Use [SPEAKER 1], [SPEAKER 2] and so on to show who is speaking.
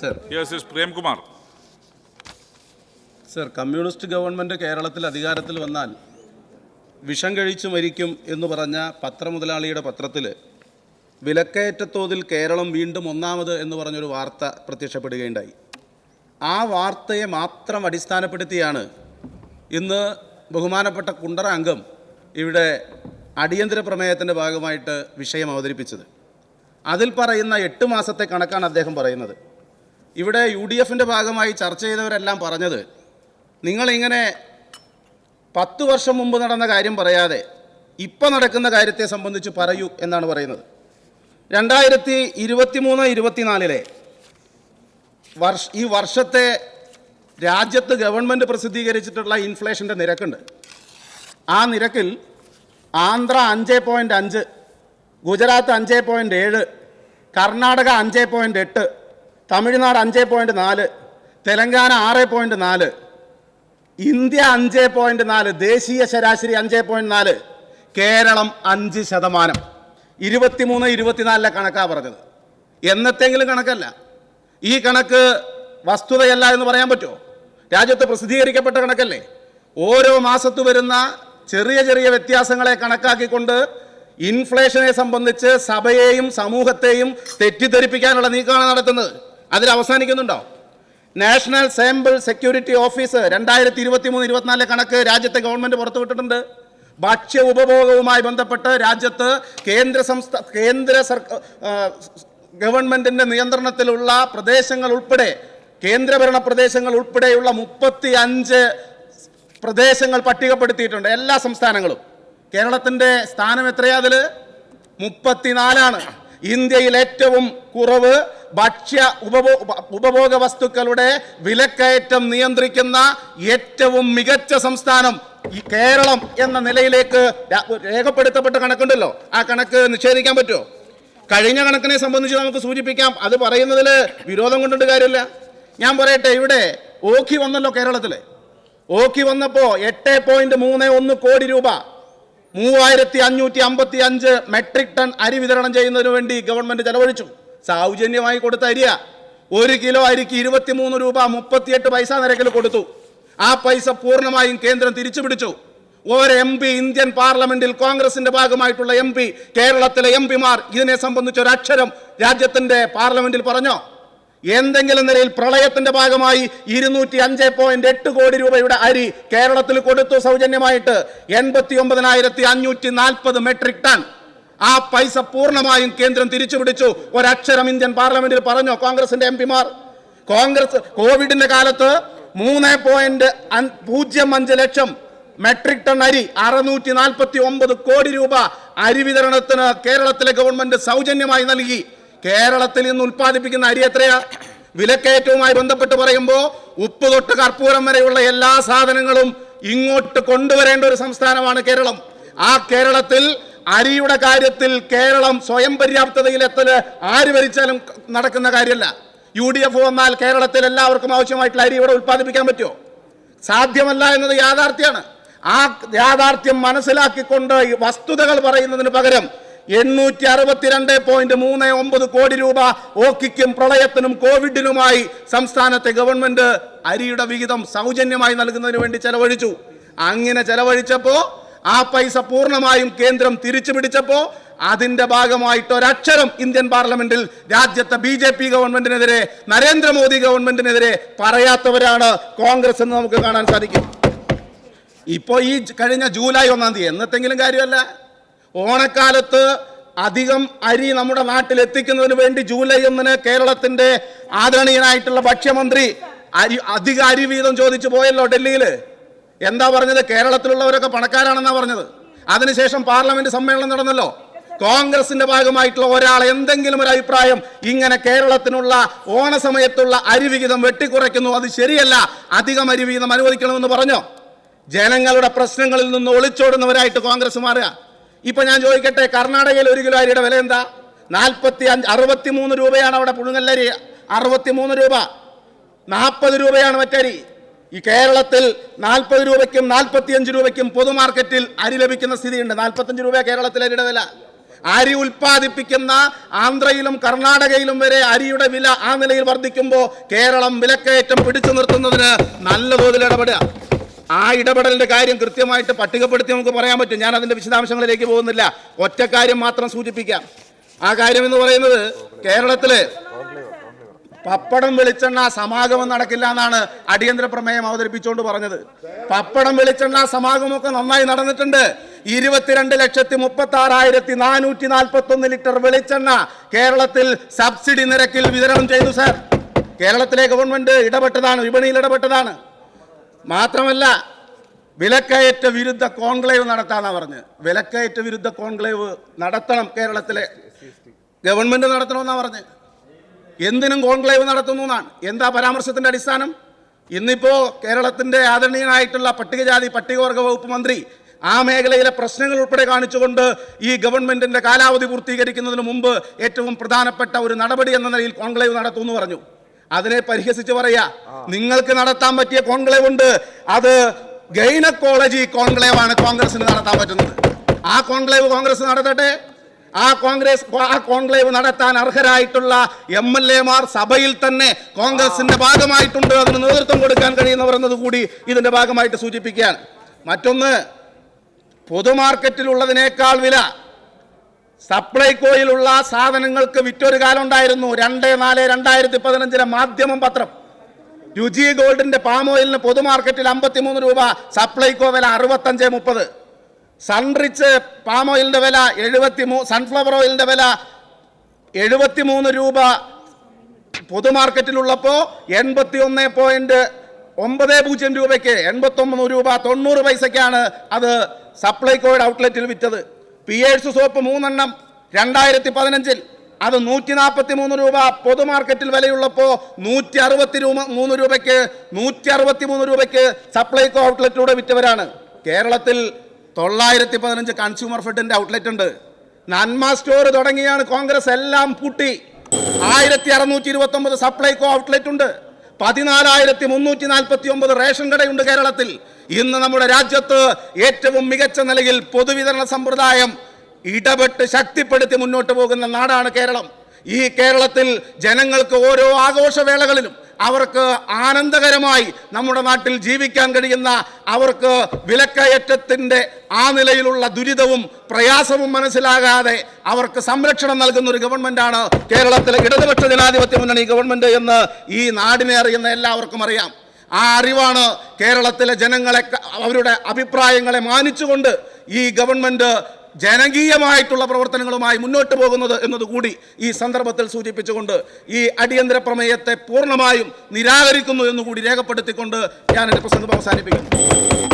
[SPEAKER 1] Sir.
[SPEAKER 2] Yes S Premkumar
[SPEAKER 1] sir communist government കേരളത്തിൽ അധികാരത്തിൽ വന്നാൽ വിഷം കഴിച്ചു മരിക്കും എന്ന് പറഞ്ഞ പത്രമുതലാളിയുടെ പത്രത്തിൽ വിലക്കയറ്റത്തോതിൽ കേരളം വീണ്ടും ഒന്നാമത് എന്ന് പറഞ്ഞൊരു വാർത്ത പ്രത്യക്ഷപ്പെടുകയുണ്ടായി. ആ വാർത്തയെ മാത്രം അടിസ്ഥാനപ്പെടുത്തിയാണ് ഇന്ന് ബഹുമാനപ്പെട്ട കുണ്ടറ അംഗം ഇവിടെ അടിയന്തര പ്രമേയത്തിന്റെ ഭാഗമായിട്ട് വിഷയം അവതരിപ്പിച്ചത്. അതിൽ പറയുന്ന എട്ട് മാസത്തെ കണക്കാണ് അദ്ദേഹം പറയുന്നത്. ഇവിടെ യു ഡി എഫിന്റെ ഭാഗമായി ചർച്ച ചെയ്തവരെല്ലാം പറഞ്ഞത് നിങ്ങളിങ്ങനെ പത്ത് വർഷം മുമ്പ് നടന്ന കാര്യം പറയാതെ ഇപ്പം നടക്കുന്ന കാര്യത്തെ സംബന്ധിച്ച് പറയൂ എന്നാണ് പറയുന്നത്. രണ്ടായിരത്തി ഇരുപത്തി മൂന്ന് ഇരുപത്തിനാലിലെ വർഷ ഈ വർഷത്തെ രാജ്യത്ത് ഗവൺമെന്റ് പ്രസിദ്ധീകരിച്ചിട്ടുള്ള ഇൻഫ്ലേഷന്റെ നിരക്കുണ്ട്. ആ നിരക്കിൽ ആന്ധ്ര അഞ്ച് പോയിന്റ് അഞ്ച് ഗുജറാത്ത് അഞ്ച് പോയിന്റ് ഏഴ് കർണാടക അഞ്ച് പോയിന്റ് എട്ട് തമിഴ്നാട് അഞ്ച് പോയിന്റ് നാല് തെലങ്കാന ആറ് പോയിന്റ് നാല് ഇന്ത്യ അഞ്ച് പോയിന്റ് നാല് ദേശീയ ശരാശരി അഞ്ച് പോയിന്റ് നാല് കേരളം അഞ്ച് ശതമാനം. ഇരുപത്തിമൂന്ന് ഇരുപത്തിനാലിലെ കണക്കാ പറഞ്ഞത്. എന്നത്തെങ്കിലും കണക്കല്ല. ഈ കണക്ക് വസ്തുതയല്ല എന്ന് പറയാൻ പറ്റുമോ? രാജ്യത്ത് പ്രസിദ്ധീകരിക്കപ്പെട്ട കണക്കല്ലേ? ഓരോ മാസത്തു വരുന്ന ചെറിയ ചെറിയ വ്യത്യാസങ്ങളെ കണക്കാക്കിക്കൊണ്ട് ഇൻഫ്ലേഷനെ സംബന്ധിച്ച് സഭയെയും സമൂഹത്തെയും തെറ്റിദ്ധരിപ്പിക്കാനുള്ള നീക്കമാണ് നടത്തുന്നത്. അതിൽ അവസാനിക്കുന്നുണ്ടോ? നാഷണൽ സാമ്പിൾ സെക്യൂരിറ്റി ഓഫീസ് രണ്ടായിരത്തി ഇരുപത്തി മൂന്ന് ഇരുപത്തിനാലിലെ കണക്ക് രാജ്യത്തെ ഗവൺമെന്റ് പുറത്തുവിട്ടിട്ടുണ്ട്. ഭക്ഷ്യ ഉപഭോഗവുമായി ബന്ധപ്പെട്ട് രാജ്യത്ത് കേന്ദ്ര സംസ്ഥാന കേന്ദ്ര സർക്കാർ ഗവൺമെന്റിന്റെ നിയന്ത്രണത്തിലുള്ള പ്രദേശങ്ങൾ ഉൾപ്പെടെ കേന്ദ്രഭരണ പ്രദേശങ്ങൾ ഉൾപ്പെടെയുള്ള മുപ്പത്തി അഞ്ച് പ്രദേശങ്ങൾ പട്ടികപ്പെടുത്തിയിട്ടുണ്ട് എല്ലാ സംസ്ഥാനങ്ങളും. കേരളത്തിന്റെ സ്ഥാനം എത്രയാ അതിൽ? മുപ്പത്തിനാലാണ്. ഇന്ത്യയിൽ ഏറ്റവും കുറവ് ഭക്ഷ്യ ഉപഭോ ഉപഭോഗ വസ്തുക്കളുടെ വിലക്കയറ്റം നിയന്ത്രിക്കുന്ന ഏറ്റവും മികച്ച സംസ്ഥാനം ഈ കേരളം എന്ന നിലയിലേക്ക് രേഖപ്പെടുത്തപ്പെട്ട കണക്കുണ്ടല്ലോ. ആ കണക്ക് നിഷേധിക്കാൻ പറ്റുമോ? കഴിഞ്ഞ കണക്കിനെ സംബന്ധിച്ച് നമുക്ക് സൂചിപ്പിക്കാം. അത് പറയുന്നതിൽ വിരോധം കൊണ്ടുണ്ട് കാര്യമില്ല. ഞാൻ പറയട്ടെ ഇവിടെ ഓഖി വന്നല്ലോ കേരളത്തിൽ ഓഖി വന്നപ്പോൾ എട്ട് പോയിന്റ് മൂന്ന് ഒന്ന് കോടി രൂപ മൂവായിരത്തി അഞ്ഞൂറ്റി അമ്പത്തി അഞ്ച് മെട്രിക് ടൺ അരി വിതരണം ചെയ്യുന്നതിന് വേണ്ടി ഗവൺമെന്റ് ചെലവഴിച്ചു. സൗജന്യമായി കൊടുത്ത അരിയ ഒരു കിലോ അരിക്ക് ഇരുപത്തിമൂന്ന് രൂപ മുപ്പത്തിയെട്ട് പൈസ നിരക്കിൽ കൊടുത്തു. ആ പൈസ പൂർണമായും കേന്ദ്രം തിരിച്ചു പിടിച്ചു ഒരു എം പി ഇന്ത്യൻ പാർലമെന്റിൽ കോൺഗ്രസിന്റെ ഭാഗമായിട്ടുള്ള എം പി കേരളത്തിലെ എം പിമാർ ഇതിനെ സംബന്ധിച്ച് ഒരു അക്ഷരം രാജ്യത്തിന്റെ പാർലമെന്റിൽ പറഞ്ഞോ? എന്തെങ്കിലും നിലയിൽ പ്രളയത്തിന്റെ ഭാഗമായി ഇരുന്നൂറ്റി അഞ്ച് പോയിന്റ് എട്ട് കോടി രൂപയുടെ അരി കേരളത്തിൽ കൊടുത്തു സൗജന്യമായിട്ട് എൺപത്തി ഒമ്പതിനായിരത്തി അഞ്ഞൂറ്റി നാൽപ്പത് മെട്രിക് ടൺ ആ പൈസ പൂർണമായും കേന്ദ്രം തിരിച്ചു പിടിച്ചു ഒരക്ഷരം ഇന്ത്യൻ പാർലമെന്റിൽ പറഞ്ഞു കോൺഗ്രസിന്റെ എം പിമാർ? കോൺഗ്രസ് കോവിഡിന്റെ കാലത്ത് മൂന്ന് പോയിന്റ് പൂജ്യം അഞ്ച് ലക്ഷം മെട്രിക് ടൺ അരി അറുന്നൂറ്റി നാൽപ്പത്തി ഒമ്പത് കോടി രൂപ അരി വിതരണത്തിന് കേരളത്തിലെ ഗവൺമെന്റ് സൗജന്യമായി നൽകി. കേരളത്തിൽ ഇന്ന് ഉൽപ്പാദിപ്പിക്കുന്ന അരി എത്രയാ? വിലക്കയറ്റവുമായി ബന്ധപ്പെട്ട് പറയുമ്പോൾ ഉപ്പ് തൊട്ട് കർപ്പൂരം വരെയുള്ള എല്ലാ സാധനങ്ങളും ഇങ്ങോട്ട് കൊണ്ടുവരേണ്ട ഒരു സംസ്ഥാനമാണ് കേരളം. ആ കേരളത്തിൽ അരിയുടെ കാര്യത്തിൽ കേരളം സ്വയം പര്യാപ്തതയിലെത്തൽ ആര് ഭരിച്ചാലും നടക്കുന്ന കാര്യമല്ല. യു ഡി എഫ് വന്നാൽ കേരളത്തിൽ എല്ലാവർക്കും ആവശ്യമായിട്ടുള്ള അരി ഇവിടെ ഉൽപ്പാദിപ്പിക്കാൻ പറ്റുമോ? സാധ്യമല്ല എന്നത് യാഥാർത്ഥ്യമാണ്. ആ യാഥാർത്ഥ്യം മനസ്സിലാക്കിക്കൊണ്ട് വസ്തുതകൾ പറയുന്നതിന് പകരം എണ്ണൂറ്റി അറുപത്തിരണ്ട് പോയിന്റ് മൂന്ന് ഒമ്പത് കോടി രൂപ ഓക്കിക്കും പ്രളയത്തിനും കോവിഡിനുമായി സംസ്ഥാനത്തെ ഗവൺമെന്റ് അരിയുടെ വിഹിതം സൗജന്യമായി നൽകുന്നതിന് വേണ്ടി ചെലവഴിച്ചു. അങ്ങനെ ചെലവഴിച്ചപ്പോ ആ പൈസ പൂർണമായും കേന്ദ്രം തിരിച്ചു പിടിച്ചപ്പോൾ അതിന്റെ ഭാഗമായിട്ട് ഒരക്ഷരം ഇന്ത്യൻ പാർലമെന്റിൽ രാജ്യത്തെ ബി ജെ പി ഗവൺമെന്റിനെതിരെ നരേന്ദ്രമോദി ഗവൺമെന്റിനെതിരെ പറയാത്തവരാണ് കോൺഗ്രസ് എന്ന് നമുക്ക് കാണാൻ സാധിക്കും. ഇപ്പോൾ ഈ കഴിഞ്ഞ ജൂലൈ ഒന്നാം തീയതി എന്നത്തെങ്കിലും കാര്യമല്ല. ഓണക്കാലത്ത് അധികം അരി നമ്മുടെ നാട്ടിൽ എത്തിക്കുന്നതിന് വേണ്ടി ജൂലൈ ഒന്നിന് കേരളത്തിന്റെ ആദരണീയനായിട്ടുള്ള ഭക്ഷ്യമന്ത്രി അരി അധിക അരി വീതം ചോദിച്ചു പോയല്ലോ ഡൽഹിയിൽ എന്താ പറഞ്ഞത്? കേരളത്തിലുള്ളവരൊക്കെ പണക്കാരാണെന്നാ പറഞ്ഞത്. അതിനുശേഷം പാർലമെന്റ് സമ്മേളനം നടന്നല്ലോ. കോൺഗ്രസിന്റെ ഭാഗമായിട്ടുള്ള ഒരാൾ എന്തെങ്കിലും ഒരു അഭിപ്രായം ഇങ്ങനെ കേരളത്തിനുള്ള ഓണസമയത്തുള്ള അരിവിഹിതം വെട്ടിക്കുറയ്ക്കുന്നു. അത് ശരിയല്ല. അധികം അരിവിഹിതം അനുവദിക്കണമെന്ന് പറഞ്ഞോ? ജനങ്ങളുടെ പ്രശ്നങ്ങളിൽ നിന്ന് ഒളിച്ചോടുന്നവരായിട്ട് കോൺഗ്രസ് മാറുക. ഇപ്പൊ ഞാൻ ചോദിക്കട്ടെ കർണാടകയിൽ ഒരു കിലോ അരിയുടെ വില എന്താ? നാൽപ്പത്തി അഞ്ച് അറുപത്തി മൂന്ന് രൂപയാണ് അവിടെ പുഴുങ്ങല്ലരി അറുപത്തി മൂന്ന് രൂപ. നാൽപ്പത് രൂപയാണ് മറ്റരി. ഈ കേരളത്തിൽ നാൽപ്പത് രൂപയ്ക്കും നാൽപ്പത്തി അഞ്ച് രൂപയ്ക്കും പൊതുമാർക്കറ്റിൽ അരി ലഭിക്കുന്ന സ്ഥിതിയുണ്ട്. നാൽപ്പത്തഞ്ച് രൂപ കേരളത്തിലെ അരിയുടെ വില. അരി ഉൽപ്പാദിപ്പിക്കുന്ന ആന്ധ്രയിലും കർണാടകയിലും വരെ അരിയുടെ വില ആ നിലയിൽ വർദ്ധിക്കുമ്പോൾ കേരളം വിലക്കയറ്റം പിടിച്ചു നിർത്തുന്നതിന് നല്ല തോതിൽ ഇടപെടുക. ആ ഇടപെടലിന്റെ കാര്യം കൃത്യമായിട്ട് പട്ടികപ്പെടുത്തി നമുക്ക് പറയാൻ പറ്റും. ഞാൻ അതിന്റെ വിശദാംശങ്ങളിലേക്ക് പോകുന്നില്ല. ഒറ്റ കാര്യം മാത്രം സൂചിപ്പിക്കാം. ആ കാര്യം എന്ന് പറയുന്നത് കേരളത്തിൽ പപ്പടം വെളിച്ചെണ്ണ സമാഗമം നടക്കില്ല എന്നാണ് അടിയന്തര പ്രമേയം അവതരിപ്പിച്ചുകൊണ്ട് പറഞ്ഞത്. പപ്പടം വെളിച്ചെണ്ണ സമാഗമൊക്കെ നന്നായി നടന്നിട്ടുണ്ട്. ഇരുപത്തിരണ്ട് ലക്ഷത്തി മുപ്പത്തി ആറായിരത്തി നാനൂറ്റി നാൽപ്പത്തി ഒന്ന് ലിറ്റർ വെളിച്ചെണ്ണ കേരളത്തിൽ സബ്സിഡി നിരക്കിൽ വിതരണം ചെയ്തു സർ. കേരളത്തിലെ ഗവൺമെന്റ് ഇടപെട്ടതാണ് വിപണിയിൽ ഇടപെട്ടതാണ്. മാത്രമല്ല വിലക്കയറ്റ വിരുദ്ധ കോൺക്ലേവ് നടത്താനാണ് പറഞ്ഞ്. വിലക്കയറ്റ വിരുദ്ധ കോൺക്ലേവ് നടത്തണം കേരളത്തിലെ. ഗവൺമെന്റ് നടത്തണമെന്നാണ് പറഞ്ഞ്. എന്തിനും കോൺക്ലേവ് നടത്തുന്നു എന്നാണ്. എന്താ പരാമർശത്തിന്റെ അടിസ്ഥാനം? ഇന്നിപ്പോ കേരളത്തിന്റെ ആദരണീയനായിട്ടുള്ള പട്ടികജാതി പട്ടികവർഗ വകുപ്പ് മന്ത്രി ആ മേഖലയിലെ പ്രശ്നങ്ങൾ ഉൾപ്പെടെ കാണിച്ചുകൊണ്ട് ഈ ഗവൺമെന്റിന്റെ കാലാവധി പൂർത്തീകരിക്കുന്നതിന് മുമ്പ് ഏറ്റവും പ്രധാനപ്പെട്ട ഒരു നടപടി എന്ന നിലയിൽ കോൺക്ലേവ് നടത്തുമെന്ന് പറഞ്ഞു. അതിനെ പരിഹസിച്ച് പറയാ നിങ്ങൾക്ക് നടത്താൻ പറ്റിയ കോൺക്ലേവ് ഉണ്ട് അത് ഗൈനക്കോളജി കോൺക്ലേവ് ആണ് കോൺഗ്രസിന് നടത്താൻ പറ്റുന്നത്. ആ കോൺക്ലേവ് കോൺഗ്രസ് നടത്തട്ടെ? ആ കോൺഗ്രസ് ആ കോൺക്ലേവ് നടത്താൻ അർഹരായിട്ടുള്ള എം എൽ എമാർ സഭയിൽ തന്നെ കോൺഗ്രസിന്റെ ഭാഗമായിട്ടുണ്ട്. അതിന് നേതൃത്വം കൊടുക്കാൻ കഴിയുന്നവർ എന്നത് കൂടി ഇതിന്റെ ഭാഗമായിട്ട് സൂചിപ്പിക്കുകയാണ്. മറ്റൊന്ന് പൊതുമാർക്കറ്റിലുള്ളതിനേക്കാൾ വില സപ്ലൈകോയിലുള്ള സാധനങ്ങൾക്ക് വിറ്റൊരു കാലം ഉണ്ടായിരുന്നു രണ്ട് നാല് രണ്ടായിരത്തി പതിനഞ്ചിലെ മാധ്യമം പത്രം. രുചി ഗോൾഡിന്റെ പാം ഓയിലിന് പൊതുമാർക്കറ്റിൽ അമ്പത്തിമൂന്ന് രൂപ സപ്ലൈകോ വില അറുപത്തഞ്ച് മുപ്പത്. സൺറിച്ച് പാം ഓയിലിന്റെ വില എഴുപത്തി മൂ സൺഫ്ലവർ ഓയിലിന്റെ വില എഴുപത്തിമൂന്ന് രൂപ. പൊതുമാർക്കറ്റിലുള്ളപ്പോൾ എൺപത്തി ഒന്ന് പോയിന്റ് ഒമ്പത് പൂജ്യം രൂപയ്ക്ക് എൺപത്തൊമ്പത് രൂപ തൊണ്ണൂറ് പൈസയ്ക്കാണ് അത് സപ്ലൈകോയുടെ ഔട്ട്ലെറ്റിൽ വിറ്റത്. പിയേഴ്സ് സോപ്പ് മൂന്നെണ്ണം രണ്ടായിരത്തി പതിനഞ്ചിൽ അത് നൂറ്റി നാൽപ്പത്തി മൂന്ന് രൂപ. പൊതുമാർക്കറ്റിൽ വിലയുള്ളപ്പോൾ നൂറ്റി അറുപത്തി രൂപ മൂന്ന് രൂപയ്ക്ക് നൂറ്റി അറുപത്തി മൂന്ന് രൂപയ്ക്ക് സപ്ലൈകോ ഔട്ട്ലെറ്റിലൂടെ വിറ്റവരാണ്. കേരളത്തിൽ തൊള്ളായിരത്തി പതിനഞ്ച് കൺസ്യൂമർ ഫെഡിന്റെ ഔട്ട്ലെറ്റ് ഉണ്ട് നന്മ സ്റ്റോർ തുടങ്ങിയാണ് കോൺഗ്രസ് എല്ലാം പൂട്ടി. ആയിരത്തി അറുന്നൂറ്റി ഇരുപത്തി ഒമ്പത് സപ്ലൈകോ ഔട്ട്ലെറ്റ് ഉണ്ട് പതിനാലായിരത്തി മുന്നൂറ്റി നാൽപ്പത്തി ഒമ്പത് റേഷൻ കടയുണ്ട് കേരളത്തിൽ. ഇന്ന് നമ്മുടെ രാജ്യത്ത് ഏറ്റവും മികച്ച നിലയിൽ പൊതുവിതരണ സമ്പ്രദായം ഇടപെട്ട് ശക്തിപ്പെടുത്തി മുന്നോട്ട് പോകുന്ന നാടാണ് കേരളം. ഈ കേരളത്തിൽ ജനങ്ങൾക്ക് ഓരോ ആഘോഷവേളകളിലും അവർക്ക് ആനന്ദകരമായി നമ്മുടെ നാട്ടിൽ ജീവിക്കാൻ കഴിയുന്ന അവർക്ക് വിലക്കയറ്റത്തിന്റെ ആ നിലയിലുള്ള ദുരിതവും പ്രയാസവും മനസ്സിലാകാതെ അവർക്ക് സംരക്ഷണം നൽകുന്ന ഒരു ഗവൺമെന്റാണ് കേരളത്തിലെ ഇടതുപക്ഷ ജനാധിപത്യ മുന്നണി ഗവൺമെന്റ് എന്ന് ഈ നാടിനെ അറിയുന്ന എല്ലാവർക്കും അറിയാം. ആ അറിവാണ് കേരളത്തിലെ ജനങ്ങളെ അവരുടെ അഭിപ്രായങ്ങളെ മാനിച്ചുകൊണ്ട് ഈ ഗവൺമെന്റ് ജനകീയമായിട്ടുള്ള പ്രവർത്തനങ്ങളുമായി മുന്നോട്ട് പോകുന്നത് എന്നതുകൂടി ഈ സന്ദർഭത്തിൽ സൂചിപ്പിച്ചുകൊണ്ട് ഈ അടിയന്തര പ്രമേയത്തെ പൂർണമായും നിരാകരിക്കുന്നു എന്നുകൂടി രേഖപ്പെടുത്തിക്കൊണ്ട് ഞാൻ എന്റെ പ്രസംഗം അവസാനിപ്പിക്കുന്നു.